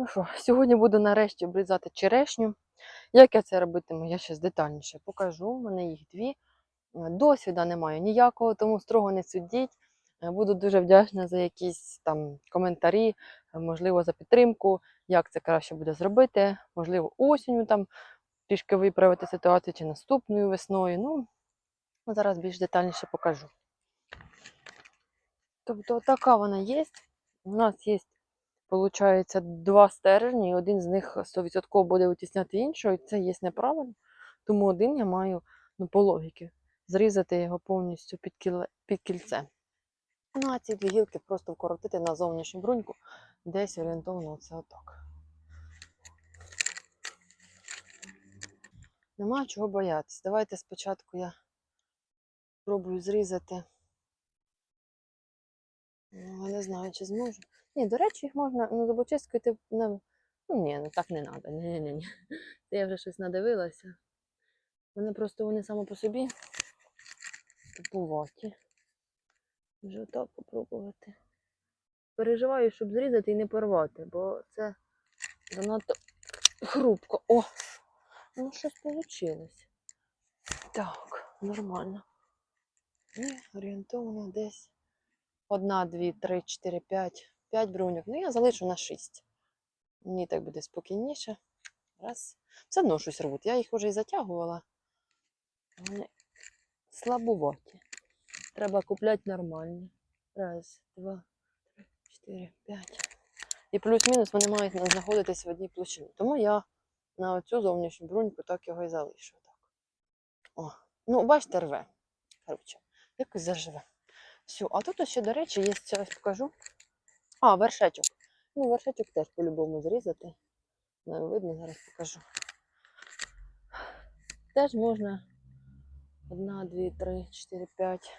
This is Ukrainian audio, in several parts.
Ну що, сьогодні буду нарешті обрізати черешню. Як я це робитиму, я ще детальніше покажу. У мене їх дві. Е, Досвіда немає ніякого, тому строго не судіть. Е, Буду дуже вдячна за якісь там коментарі, е, можливо, за підтримку, як це краще буде зробити. Можливо, осінню там трішки виправити ситуацію чи наступною весною. Ну, зараз більш детальніше покажу. Тобто така вона є. У нас є Получається, два стержні, і один з них 100% буде витісняти іншого, і це є неправильно. Тому один я маю, ну, по логіки, зрізати його повністю під, кіле, під кільце. Ну, а ці дві гілки просто вкоротити на зовнішню бруньку, десь орієнтовно оце отак. Нема чого боятися. Давайте спочатку я спробую зрізати. Ну, я не знаю, чи зможу. Ні, до речі, їх можна ну, зубочисткою ти. Ну ні, ну так не треба. Ні, ні, ні. Це я вже щось надивилася. Вони просто вони само по собі тупуваті. Вже отак попробувати. Переживаю, щоб зрізати і не порвати, бо це занадто хрупко. О! Ну, щось вийшло. Так, нормально. І орієнтовно десь одна, дві, три, чотири, п'ять. П'ять бруньок. Ну, я залишу на шість. Мені так буде спокійніше. Раз. Все одно щось рвуть. Я їх вже і затягувала. Вони слабуваті. Треба купляти нормальні. Раз, два, три, чотири, п'ять. І плюс-мінус вони мають знаходитись в одній площині. Тому я на оцю зовнішню бруньку так його і залишу. Так. О. Ну, бачите, рве. Коротше, якось заживе. Все, а тут ще, до речі, є ось покажу. А, вершечок. Ну, вершечок теж по-любому зрізати. Не видно, зараз покажу. Теж можна одна, дві, три, чотири, п'ять.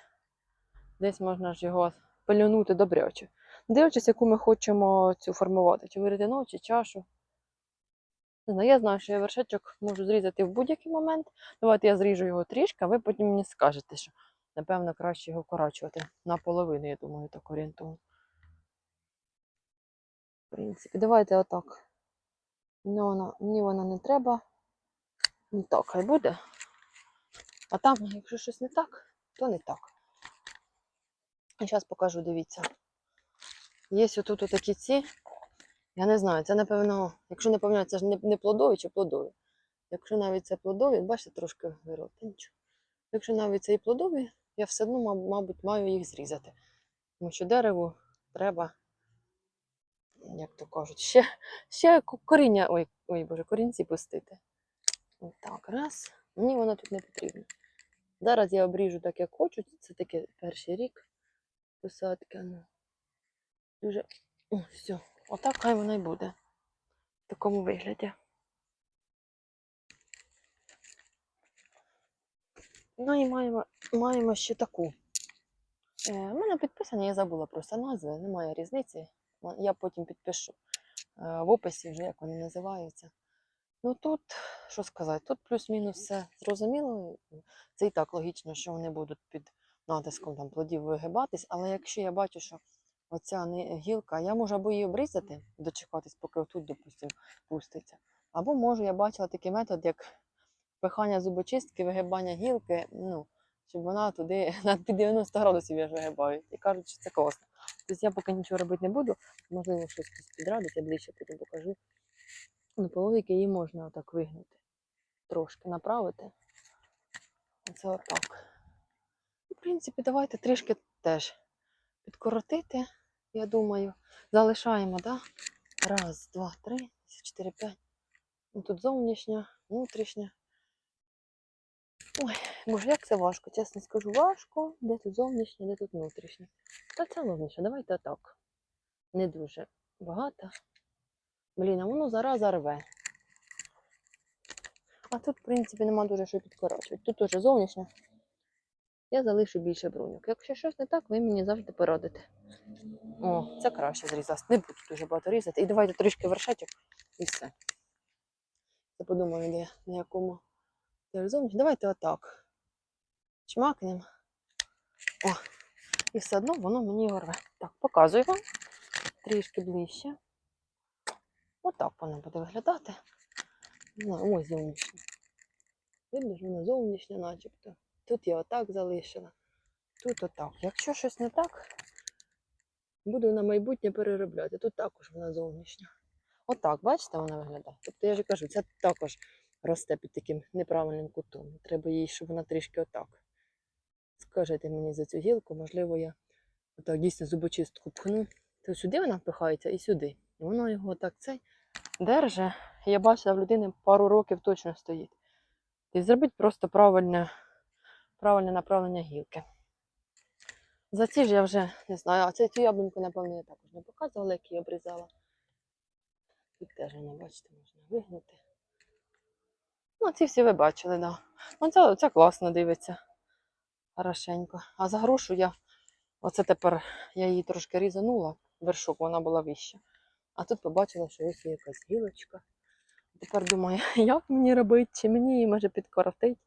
Десь можна ж його пильнути добряче. Дивлячись, яку ми хочемо цю формувати. Чи веретено, чи чашу. Не знаю, я знаю, що я вершечок можу зрізати в будь-який момент. Давайте я зріжу його трішки, а ви потім мені скажете, що напевно краще його вкорачувати наполовину, я думаю, так орієнтовно. Принципі, давайте отак. Мені вона, мені вона не треба. Ну так, хай буде. А там, якщо щось не так, то не так. І зараз покажу, дивіться. Є отут такі ці. Я не знаю, це напевно, якщо не пам'ятаю, це ж не, не плодові чи плодові. Якщо навіть це плодові, бачите, трошки нічого. Якщо навіть це і плодові, я все одно, мабуть, маю їх зрізати. Тому що дереву треба як то кажуть, ще, ще коріння, ой, ой, боже, корінці пустити. Так, раз. Мені воно тут не потрібно. Зараз я обріжу так, як хочу. Це таке перший рік посадки. Ну, дуже. О, все. Отак хай воно й буде. В такому вигляді. Ну і маємо, маємо ще таку. Е, у мене підписані, я забула просто назви, немає різниці. Я потім підпишу е, в описі вже, як вони називаються. Ну тут, що сказати, тут плюс-мінус все зрозуміло. Це і так логічно, що вони будуть під натиском там, плодів вигибатись, але якщо я бачу, що оця гілка, я можу або її обрізати, дочекатись, поки тут, допустимо, пуститься. Або можу, я бачила такий метод, як пихання зубочистки, вигибання гілки, ну, щоб вона туди на під 90 градусів я ж вигибаю. І кажуть, що це класно. Тобто я поки нічого робити не буду, можливо, щось підрадить, я ближче потім покажу. Ну, по логіки її можна отак вигнути. Трошки направити. Оце отак. В принципі, давайте трішки теж підкоротити, я думаю. Залишаємо, так? Да? Раз, два, три, чотири, п'ять. Ну, тут зовнішня, внутрішня. Ой, боже, як це важко, чесно скажу, важко. Де тут зовнішня, де тут внутрішня. Та це зовнішня, давайте отак. Не дуже багато. Блін, а воно зараз зарве. А тут, в принципі, нема дуже що підкорочувати. Тут теж зовнішня. Я залишу більше бруньок. Якщо щось не так, ви мені завжди порадите. О, це краще зрізати. Не буду дуже багато різати. І давайте трішки вершечок і все. Я подумаю, де на якому теж зовнішньо. Давайте отак. Чмакнемо. О, і все одно воно мені його рве. Так, показую вам трішки ближче. Отак вона буде виглядати. Ось зовнішня. Видно, що вона зовнішня, начебто. Тут я отак залишила. Тут отак. Якщо щось не так, буду на майбутнє переробляти. Тут також вона зовнішня. Отак, бачите, вона виглядає. Тобто я ж кажу, це також росте під таким неправильним кутом. Треба їй, щоб вона трішки отак. Скажете мені за цю гілку, можливо, я отак дійсно зубочистку пхну. То сюди вона впихається і сюди. І воно його так цей держить. Я бачила в людини пару років точно стоїть. І зробіть просто правильне, правильне направлення гілки. За ці ж я вже не знаю, а це цю яблуньку, напевно, я також не показувала, як її обрізала. Тут теж вона, бачите, можна вигнути. Ну, ці всі ви бачили, так. Да. Ну, це, це класно дивиться. Хорошенько. А за грушу я, оце тепер я її трошки різанула, вершок, вона була вища. А тут побачила, що ось є якась гілочка. Тепер думаю, як мені робити, чи мені її може підкоротить,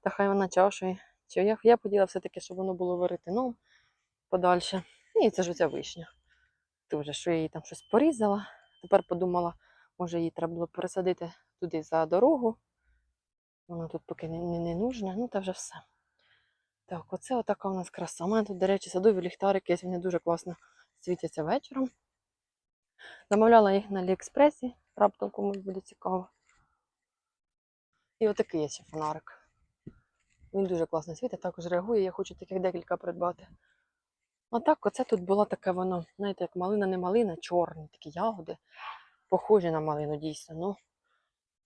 та хай вона чашує. Чи я, я хотіла все-таки, щоб воно було веретеном подальше. І це ж оця вишня. Дуже, що я її там щось порізала. Тепер подумала, може її треба було пересадити туди за дорогу. Вона тут поки не, не, не нужна, ну та вже все. Так, оце отака у нас краса. У мене тут, до речі, садові ліхтарики, вони дуже класно світяться вечором. Замовляла їх на Аліекспресі, раптом комусь буде цікаво. І отакий є ще фонарик. Він дуже класно світить, також реагує, я хочу таких декілька придбати. А так, оце тут було таке воно, знаєте, як малина не малина, чорні такі ягоди. Похожі на малину, дійсно. Ну,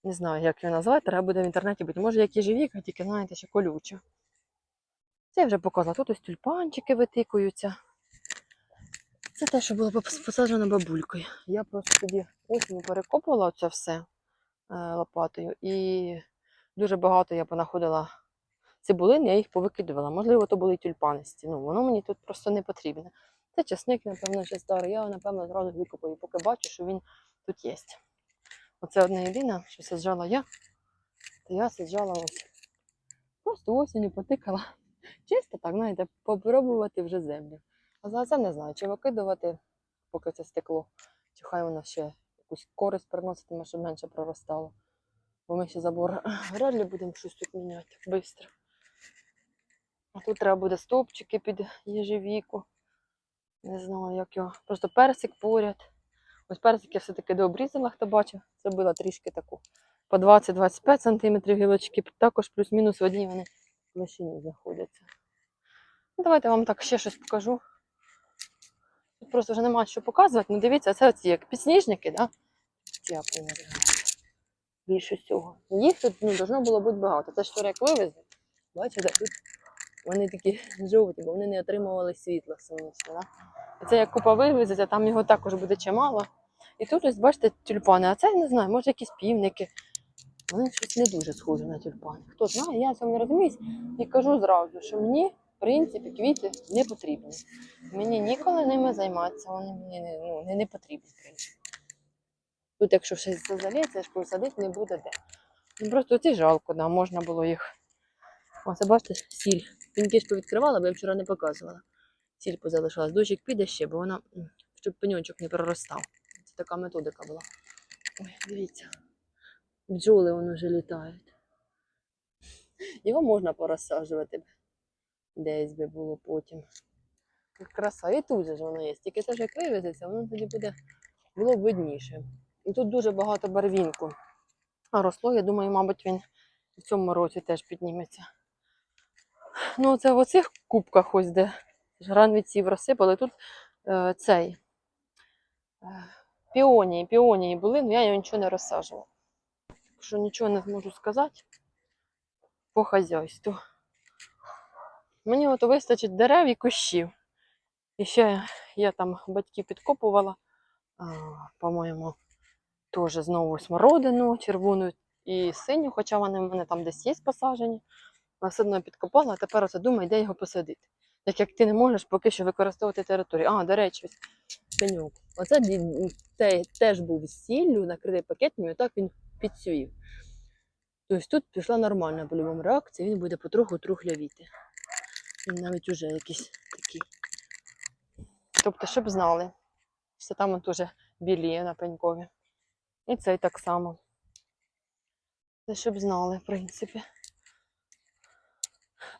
не знаю, як його назвати, треба буде в інтернеті бути. Може, як їжевіка, тільки, знаєте, ще колюча. Це я вже показала. Тут ось тюльпанчики витикуються. Це те, що було посаджено бабулькою. Я просто тоді осінню перекопувала це все е, лопатою. І дуже багато я понаходила цибулин, я їх повикидувала. Можливо, то були тюльпанисті. Ну, воно мені тут просто не потрібне. Це часник, напевно, ще старий. Я, напевно, зразу викопаю, поки бачу, що він тут є. Оце одне єдине, що саджала я, то я саджала ось. Просто осінню потикала. Чисто так, знаєте, попробувати вже землю. А це не знаю, чи викидувати, поки це стекло, чи хай воно ще якусь користь приноситиме, щоб менше проростало. Бо ми ще забор вряд ли будемо щось тут міняти швидко. А тут треба буде стовпчики під єжевіку. Не знаю, як його. Просто персик поряд. Ось персик я все-таки дообрізала, хто бачив. Зробила трішки таку по 20-25 см гілочки. Також плюс-мінус в одній вони площині знаходяться. Ну, давайте я вам так ще щось покажу. Тут просто вже немає що показувати. Ну дивіться, це оці як підсніжники, да? Як. Більше всього. Їх тут ну, должно було бути багато. Це ж вчора як вивезли. Бачите, тут вони такі жовті, бо вони не отримували світла сонячного. Да? Це як купа вивезеться, там його також буде чимало. І тут ось бачите тюльпани, а це я не знаю, може якісь півники. Вони щось не дуже схожі на тюльпани. Хто знає, я в цьому не розуміюсь. І кажу зразу, що мені, в принципі, квіти не потрібні. Мені ніколи ними займатися, вони мені не, ну, не, не потрібні. в принципі. Тут, якщо щось заліється, ж садити не буде де. Ну, просто ці жалко, да, можна було їх. О, це бачите, сіль. Пінки ж повідкривала, бо я вчора не показувала. Сіль позалишалась. Дощик піде ще, бо вона, щоб пеньочок не проростав. Це така методика була. Ой, дивіться. Бджоли воно вже літають. Його можна порозсаджувати. Десь би було потім. Краса. І тут же ж воно є. Тільки це ж як вивезеться, воно тоді буде було видніше. І тут дуже багато барвінку. А росло, я думаю, мабуть, він в цьому році теж підніметься. Ну, це в оцих кубках ось де гран від сів розсипали. Тут е, цей е, піонії, піонії були, але я його нічого не розсаджувала. Так що нічого не зможу сказати по хазяйству. Мені от вистачить дерев і кущів. І ще я там батьків підкопувала, по-моєму, теж знову смородину, червону і синю, хоча вони в мене там десь є посаджені. Але все одно підкопала, а тепер оце думаю, де його посадити. Так як ти не можеш поки що використовувати територію. А, до речі, ось. Оце теж був з сіллю, накритий пакетом, і отак він підсвів. Тобто тут пішла нормальна по-любому реакція, він буде потроху трухлявіти. Він навіть уже якийсь такий. Тобто, щоб знали, що там уже біліє на пенькові. І цей так само. Це щоб знали, в принципі.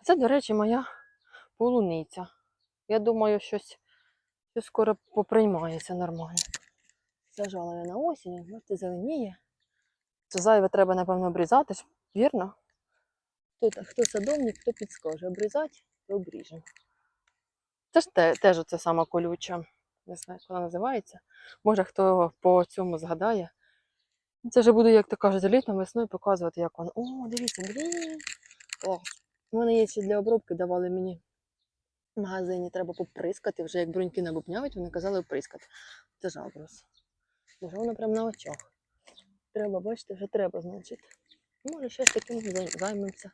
Це, до речі, моя полуниця. Я думаю, щось, що скоро поприймається нормально. Зажала я на осінь, бачите, зеленіє. Це зайве треба, напевно, обрізати, вірно? Та- хто садовник, хто підскаже. Обрізати, то обріжемо. Це ж те, теж оце сама колюча. Не знаю, як вона називається. Може, хто по цьому згадає. Це вже буду, як то кажуть, літом весною показувати, як воно. О, дивіться, блін. Клас. У мене є ще для обробки, давали мені в магазині, треба поприскати. Вже як бруньки набубнявить, вони казали оприскати. Це ж агрос. Боже, воно прямо на очах. Треба, бачите, вже треба, значить. Може, щось таким займемося.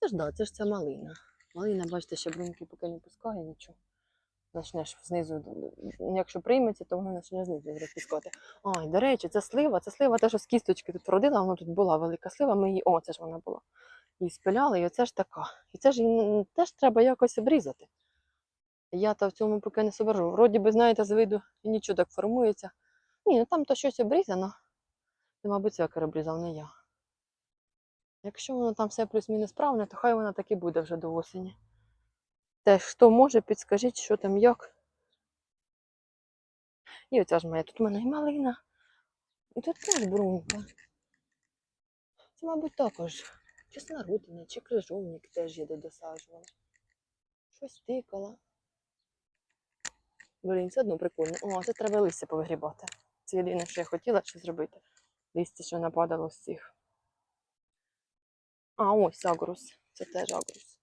Це ж да, це ж ця малина. Малина, бачите, ще бруньки поки не пускає нічого. Почнеш знизу, якщо прийметься, то воно почне знизу розпускати. Ай, до речі, це слива, це слива, те, що з кісточки тут родила, воно тут була велика слива, ми її, о, це ж вона була. Її спиляли, і оце ж така. І це ж її теж треба якось обрізати. Я то в цьому поки не собержу. Вроді би, знаєте, з виду і нічого так формується. Ні, ну там то щось обрізано. Це, мабуть, цвякер обрізав, не я. Якщо воно там все плюс-мінус правильно, то хай воно так і буде вже до осені. Теж хто може, підскажіть, що там як. І оця ж моя, тут у мене і малина. І тут теж брунька. Це, мабуть, також. Чи смородина, чи крижовник теж я де. Щось тикала. Блін, це одно прикольне. О, це треба листя повигрібати. Це єдине, що я хотіла ще зробити. Листя, що нападало з цих. А, ось агрус. Це теж агрус.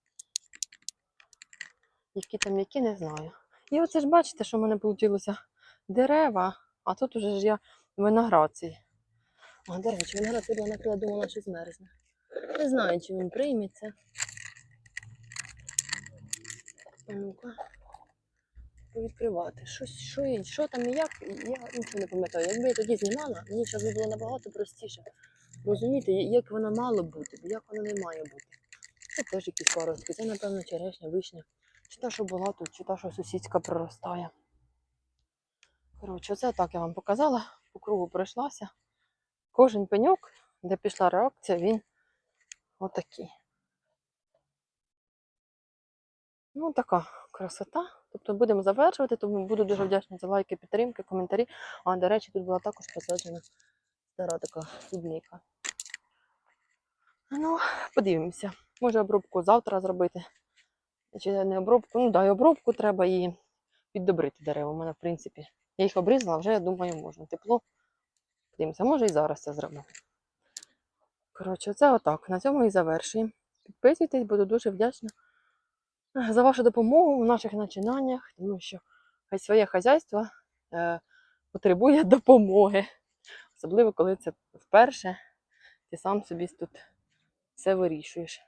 Які там які, не знаю. І оце ж бачите, що в мене вийшло дерева, а тут уже ж я виноград. А, до речі, виноград я накрила, думала, що змерзне. Не знаю, чи він прийметься. Ну-ка. Відкривати. Щось, що, що там і як, я нічого не пам'ятаю. Якби я тоді знімала, мені зараз було набагато простіше розуміти, я- як воно мало бути, як воно не має бути. Це теж якісь паростки. Це, напевно, черешня, вишня. Чи та, що була тут, чи та, що сусідська проростає. Коротше, це так я вам показала. По кругу пройшлася. Кожен пеньок, де пішла реакція, він отакий. Ну, така красота. Тобто будемо завершувати, тому буду дуже вдячна за лайки, підтримки, коментарі. А, до речі, тут була також посаджена стара така клубніка. Ну, подивимося. Може обробку завтра зробити. Чи не обробку? Ну, да, і обробку треба і піддобрити дерева. У мене, в принципі, я їх обрізала, вже, я думаю, можна. Тепло. Подивимося, може і зараз це зробимо. Коротше, це отак. На цьому і завершуємо. Підписуйтесь, буду дуже вдячна за вашу допомогу в наших начинаннях, тому що своє хазяйство е, потребує допомоги. Особливо, коли це вперше ти сам собі тут все вирішуєш.